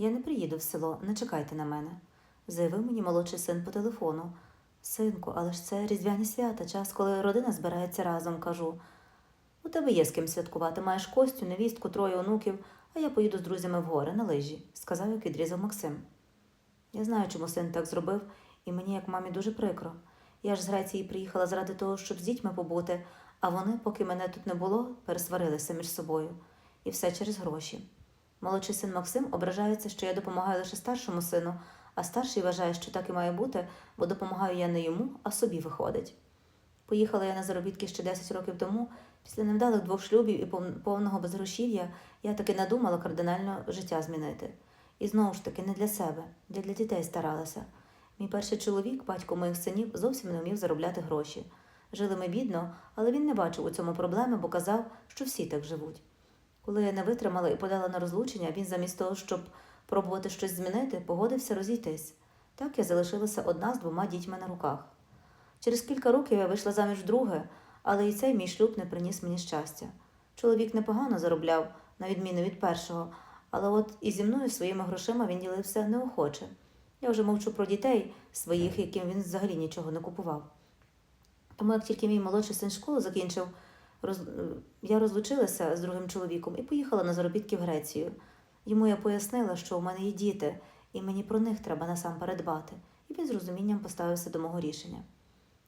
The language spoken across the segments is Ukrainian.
Я не приїду в село, не чекайте на мене, заявив мені молодший син по телефону. Синку, але ж це різдвяні свята, час, коли родина збирається разом, кажу. У тебе є з ким святкувати. Маєш Костю, невістку, троє онуків, а я поїду з друзями в гори на лижі, сказав, як відрізав Максим. Я знаю, чому син так зробив, і мені, як мамі, дуже прикро. Я ж з Греції приїхала заради того, щоб з дітьми побути, а вони, поки мене тут не було, пересварилися між собою. І все через гроші. Молодший син Максим ображається, що я допомагаю лише старшому сину, а старший вважає, що так і має бути, бо допомагаю я не йому, а собі виходить. Поїхала я на заробітки ще 10 років тому. Після невдалих двох шлюбів і пов- повного безгрошів'я я таки надумала кардинально життя змінити. І знову ж таки не для себе, я для дітей старалася. Мій перший чоловік, батько моїх синів, зовсім не вмів заробляти гроші. Жили ми бідно, але він не бачив у цьому проблеми, бо казав, що всі так живуть. Коли я не витримала і подала на розлучення, він замість того, щоб пробувати щось змінити, погодився розійтись. Так я залишилася одна з двома дітьми на руках. Через кілька років я вийшла заміж вдруге, але і цей мій шлюб не приніс мені щастя. Чоловік непогано заробляв, на відміну від першого, але от і зі мною своїми грошима він ділився неохоче. Я вже мовчу про дітей своїх, яким він взагалі нічого не купував. Тому як тільки мій молодший син школу закінчив, роз... я розлучилася з другим чоловіком і поїхала на заробітки в Грецію. Йому я пояснила, що у мене є діти, і мені про них треба насамперед дбати, і він з розумінням поставився до мого рішення.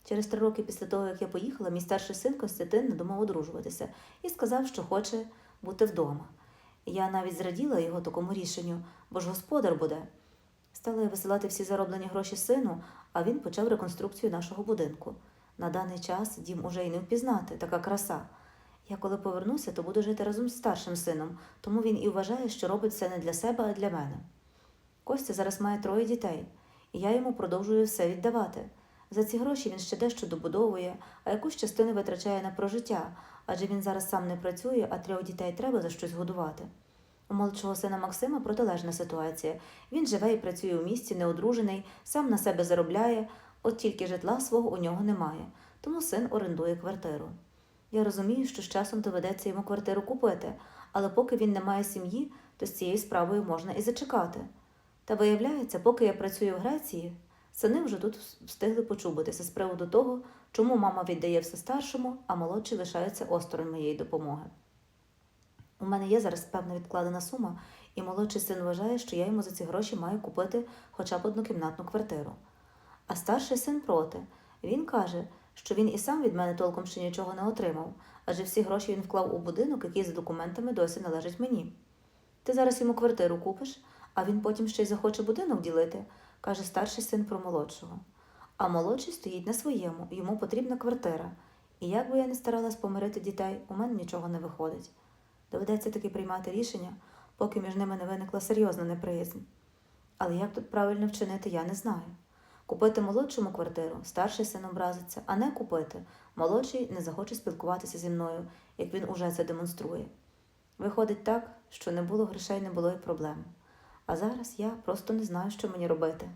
Через три роки після того, як я поїхала, мій старший син Костянтин надумав одружуватися і сказав, що хоче бути вдома. Я навіть зраділа його такому рішенню, бо ж господар буде. Стала я висилати всі зароблені гроші сину, а він почав реконструкцію нашого будинку. На даний час дім уже й не впізнати, така краса. Я коли повернуся, то буду жити разом з старшим сином, тому він і вважає, що робить все не для себе, а для мене. Костя зараз має троє дітей, і я йому продовжую все віддавати. За ці гроші він ще дещо добудовує, а якусь частину витрачає на прожиття, адже він зараз сам не працює, а трьох дітей треба за щось годувати. У молодшого сина Максима протилежна ситуація. Він живе і працює у місті, неодружений, сам на себе заробляє, от тільки житла свого у нього немає, тому син орендує квартиру. Я розумію, що з часом доведеться йому квартиру купити, але поки він не має сім'ї, то з цією справою можна і зачекати. Та виявляється, поки я працюю в Греції, сини вже тут встигли почубитися з приводу того, чому мама віддає все старшому, а молодший лишається осторонь моєї допомоги. У мене є зараз певна відкладена сума, і молодший син вважає, що я йому за ці гроші маю купити хоча б однокімнатну квартиру. А старший син проти. Він каже, що він і сам від мене толком ще нічого не отримав, адже всі гроші він вклав у будинок, який за документами досі належить мені. Ти зараз йому квартиру купиш, а він потім ще й захоче будинок ділити, каже старший син про молодшого. А молодший стоїть на своєму, йому потрібна квартира. І як би я не старалась помирити дітей, у мене нічого не виходить. Доведеться таки приймати рішення, поки між ними не виникла серйозна неприязнь. Але як тут правильно вчинити, я не знаю. Купити молодшому квартиру, старший син образиться, а не купити. Молодший не захоче спілкуватися зі мною, як він уже це демонструє. Виходить так, що не було грошей, не було і проблем. А зараз я просто не знаю, що мені робити.